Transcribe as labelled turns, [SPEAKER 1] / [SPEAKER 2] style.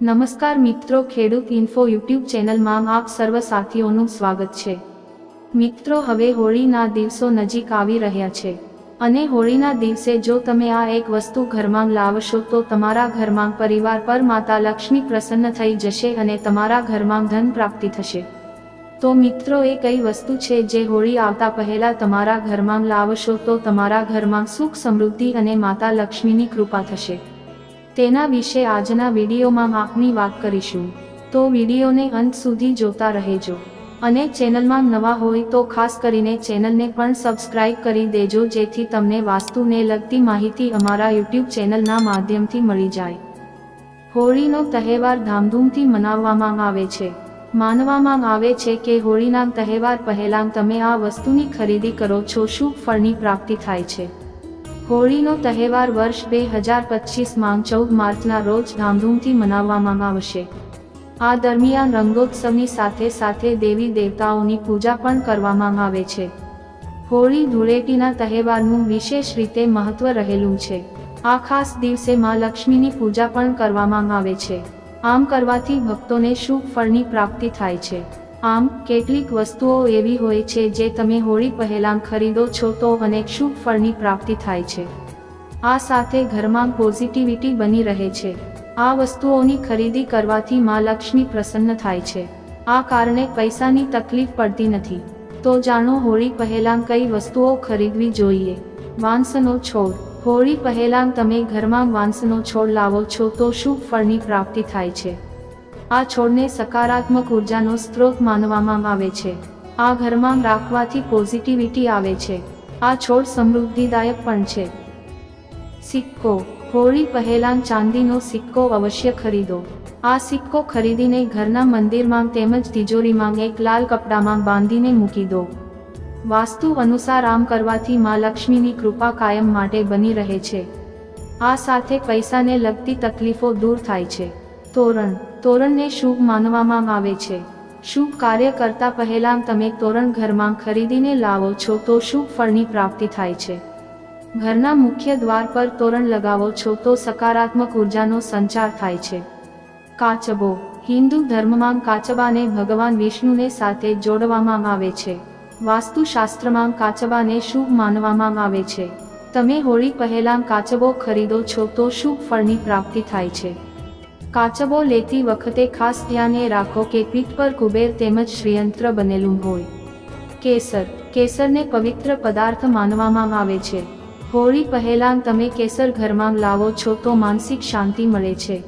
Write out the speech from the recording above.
[SPEAKER 1] નમસ્કાર મિત્રો, ખેડૂત ઇન્ફો યુટ્યુબ ચેનલમાં આપ સર્વ સાથીઓનું સ્વાગત છે. મિત્રો, હવે હોળીના દિવસો નજીક આવી રહ્યા છે. અને હોળીના દિવસે જો તમે આ એક વસ્તુ ઘરમાં લાવશો, તો તમારા ઘરમાં પરિવાર પર માતા લક્ષ્મી પ્રસન્ન થઈ જશે અને તમારા ઘરમાં ધન પ્રાપ્તિ થશે. તો મિત્રો, એ કઈ વસ્તુ છે જે હોળી આવતા પહેલા તમારા ઘરમાં લાવશો, તો તમારા ઘરમાં સુખ સમૃદ્ધિ અને માતા લક્ષ્મીની કૃપા થશે. તેના વિશે આજના વિડીયોમાં આપની વાત કરીશું. તો વિડીયોને અંત સુધી જોતા રહેજો. અને ચેનલમાં નવા હોય તો ખાસ કરીને ચેનલને પણ સબસ્ક્રાઇબ કરી દેજો જેથી તમને વાસ્તુને લગતી માહિતી અમારા યુટ્યુબ ચેનલના માધ્યમથી મળી જાય. હોળીનો તહેવાર ધામધૂમથી મનાવવામાં આવે છે. માનવામાં આવે છે કે હોળીના તહેવાર પહેલાં તમે આ વસ્તુની ખરીદી કરો છો શુભ ફળની પ્રાપ્તિ થાય છે? હોળીનો તહેવાર વર્ષ બે હજાર પચીસમાં ચૌદ માર્ચના રોજ ધામધૂમથી મનાવવામાં આવશે. આ દરમિયાન રંગોત્સવની સાથે સાથે દેવી દેવતાઓની પૂજા પણ કરવામાં આવે છે. હોળી ધૂળેટીના તહેવારનું વિશેષ રીતે મહત્વ રહેલું છે. આ ખાસ દિવસે માં લક્ષ્મીની પૂજા પણ કરવામાં આવે છે. આમ કરવાથી ભક્તોને શુભ ફળની પ્રાપ્તિ થાય છે. આમ, કેટલીક વસ્તુઓ એવી હોય છે જે તમે હોળી પહેલાં ખરીદો છો તો અનેક શુભ ફળની પ્રાપ્તિ થાય છે. આ સાથે ઘરમાં પોઝિટિવિટી બની રહે છે. આ વસ્તુઓની ખરીદી કરવાથી માં લક્ષ્મી પ્રસન્ન થાય છે. આ કારણે પૈસાની તકલીફ પડતી નથી. તો જાણો હોળી પહેલાં કઈ વસ્તુઓ ખરીદવી જોઈએ? વાંસનો છોડ. હોળી પહેલાં તમે ઘરમાં વાંસનો છોડ લાવો છો તો શુભ ફળની પ્રાપ્તિ થાય છે. આ છોડને સકારાત્મક ઉર્જાનો સ્ત્રોત માનવામાં આવે છે. આ ઘરમાં રાખવાથી પોઝિટિવિટી આવે છે. આ છોડ સમૃદ્ધિદાયક પણ છે. સિક્કો. હોળી પહેલાં ચાંદીનો સિક્કો અવશ્ય ખરીદો. આ સિક્કો ખરીદીને ઘરના મંદિરમાં તેમજ તિજોરીમાં એક લાલ કપડામાં બાંધીને મૂકી દો. વાસ્તુ અનુસાર આમ કરવાથી મા લક્ષ્મીની કૃપા કાયમ માટે બની રહે છે. આ સાથે પૈસાને લગતી તકલીફો દૂર થાય છે. તોરણ. તોરણને શુભ માનવામાં આવે છે. શુભ કાર્ય કરતા પહેલા તમે તોરણ ઘરમાં ખરીદીને લાવો છો તો શુભ ફળની પ્રાપ્તિ થાય છે. ઘરના મુખ્ય દ્વાર પર તોરણ લગાવો છો તો સકારાત્મક ઉર્જાનો સંચાર થાય છે. કાચબો. હિન્દુ ધર્મમાં કાચબાને ભગવાન વિષ્ણુને સાથે જોડવામાં આવે છે. વાસ્તુશાસ્ત્રમાં કાચબાને શુભ માનવામાં આવે છે. તમે હોળી પહેલાં કાચબો ખરીદો છો તો શુભ ફળની પ્રાપ્તિ થાય છે. કાચબો લેતી વખતે ખાસ ધ્યાને રાખો કે પીઠ પર કુબેર તેમજ શ્રીયંત્ર બનેલું હોય. કેસર. કેસરને પવિત્ર પદાર્થ માનવામાં આવે છે. હોળી પહેલાં તમે કેસર ઘરમાં લાવો છો તો માનસિક શાંતિ મળે છે.